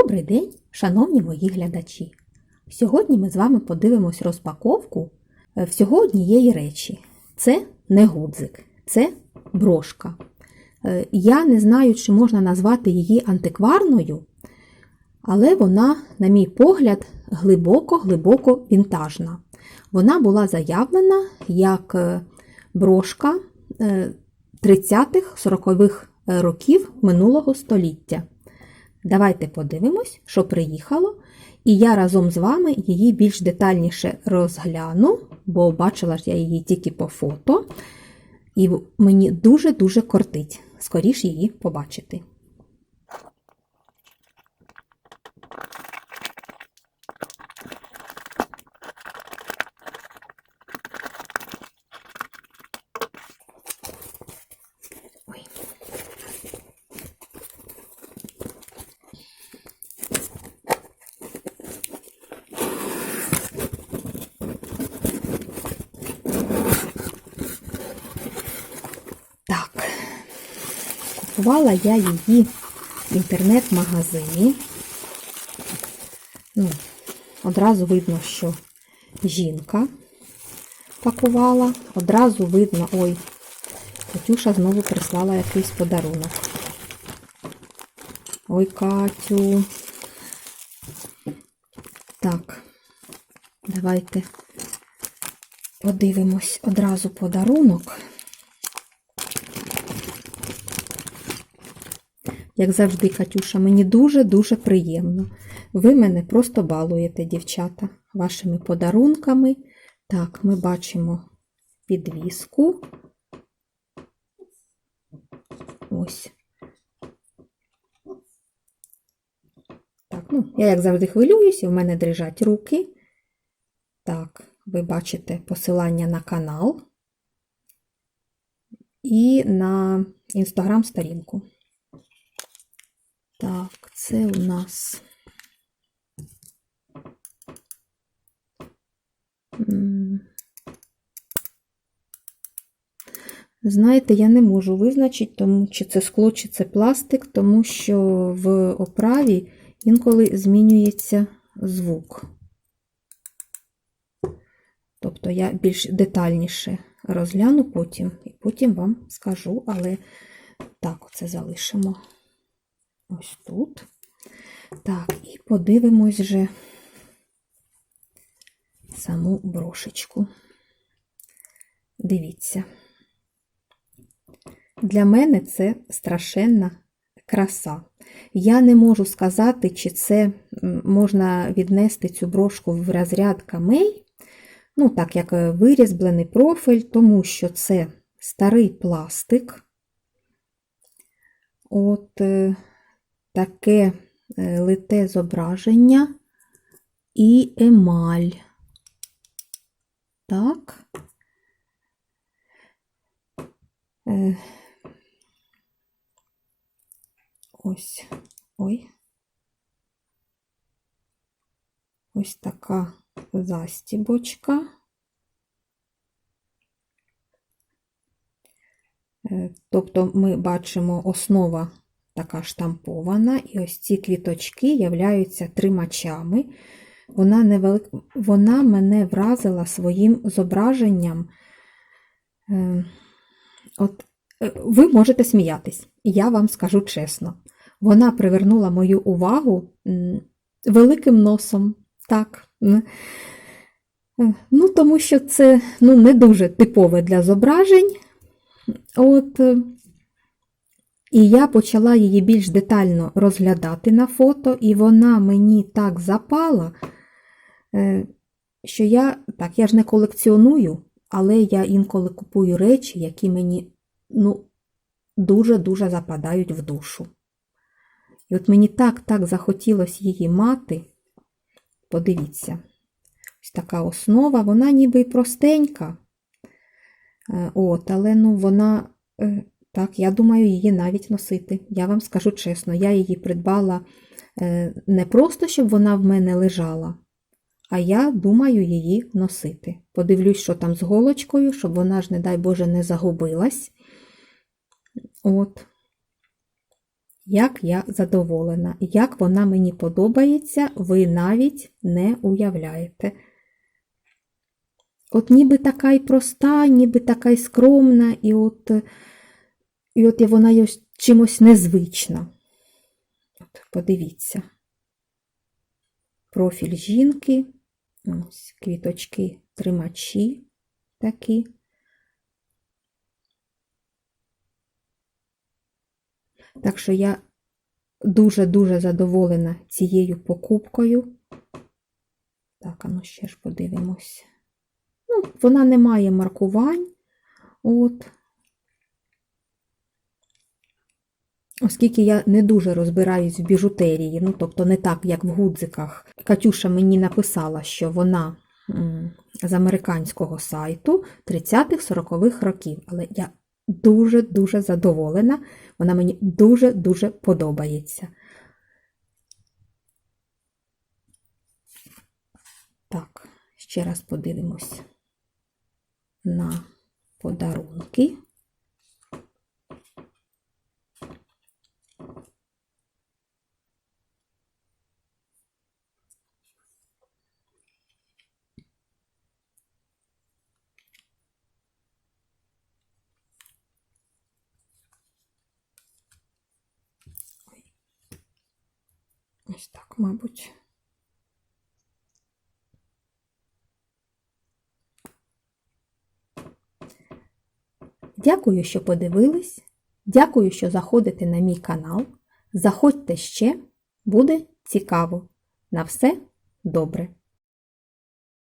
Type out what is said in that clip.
Добрий день, шановні мої глядачі! Сьогодні ми з вами подивимось розпаковку е, всього однієї речі. Це не гудзик, це брошка. Е, Я не знаю, чи можна назвати її антикварною, але вона, на мій погляд, глибоко-глибоко вінтажна. Вона була заявлена як е, брошка 30-х, 40-х років минулого століття. Давайте подивимось, що приїхало, і я разом з вами її більш детальніше розгляну, бо бачила ж я її тільки по фото, і мені дуже-дуже кортить скоріш її побачити. Ой. Так, купувала я її в інтернет-магазині. Ну, одразу видно, що жінка пакувала, одразу видно, ой, Катюша знову прислала якийсь подарунок. Ой, Катю. Так, давайте подивимось одразу подарунок. Як завжди, Катюша, мені дуже-дуже приємно. Ви мене просто балуєте, дівчата, вашими подарунками. Так, ми бачимо підвіску. Ось. Так, ну, я, як завжди, хвилююся, в мене дрижать руки. Так, ви бачите посилання на канал і на інстаграм-сторінку. Так, це у нас. Знаєте, я не можу визначити, тому чи це скло, чи це пластик, тому що в оправі інколи змінюється звук. Тобто я більш детальніше розгляну потім, і потім вам скажу, але так, оце залишимо ось тут. Так, і подивимось вже саму брошечку. Дивіться. Для мене це страшенна краса. Я не можу сказати, чи це можна віднести цю брошку в розряд камей, ну, так як е, вирізблений профіль, тому що це старий пластик. От е, таке е, лите зображення і емаль. Так. Е, Ось, ой. Ось така застібочка. Е, Тобто ми бачимо основа така штампована, і ось ці квіточки являються тримачами. Вона, невелик... Вона мене вразила своїм зображенням. Е, От е, ви можете сміятись, я вам скажу чесно. Вона привернула мою увагу великим носом. Так. Е, Ну, тому що це ну, не дуже типове для зображень. От, і я почала її більш детально розглядати на фото, і вона мені так запала, е, що я, так, я ж не колекціоную, але я інколи купую речі, які мені ну, дуже-дуже западають в душу. І от мені так-так захотілося її мати. Подивіться, ось така основа, вона ніби простенька. Е, От, але ну, вона, е, так, я думаю, її навіть носити. Я вам скажу чесно, я її придбала е, не просто, щоб вона в мене лежала, а я думаю її носити. Подивлюсь, що там з голочкою, щоб вона ж, не дай Боже, не загубилась. От. як я задоволена, як вона мені подобається, ви навіть не уявляєте. От ніби така й проста, ніби така й скромна, і от, і от вона є чимось незвична. От, подивіться. Профіль жінки, ось квіточки, тримачі такі. Так що я дуже-дуже задоволена цією покупкою. Так, а ну ще ж подивимось. Ну, вона не має маркувань. От. Оскільки я не дуже розбираюсь в біжутерії, ну, тобто не так, як в гудзиках. Катюша мені написала, що вона з американського сайту 30-40-х років. Але я дуже-дуже задоволена. Вона мені дуже-дуже подобається. Так, ще раз подивимось на подарунки. Ось так, мабуть. Дякую, що подивились. Дякую, що заходите на мій канал. Заходьте ще, буде цікаво. На все добре!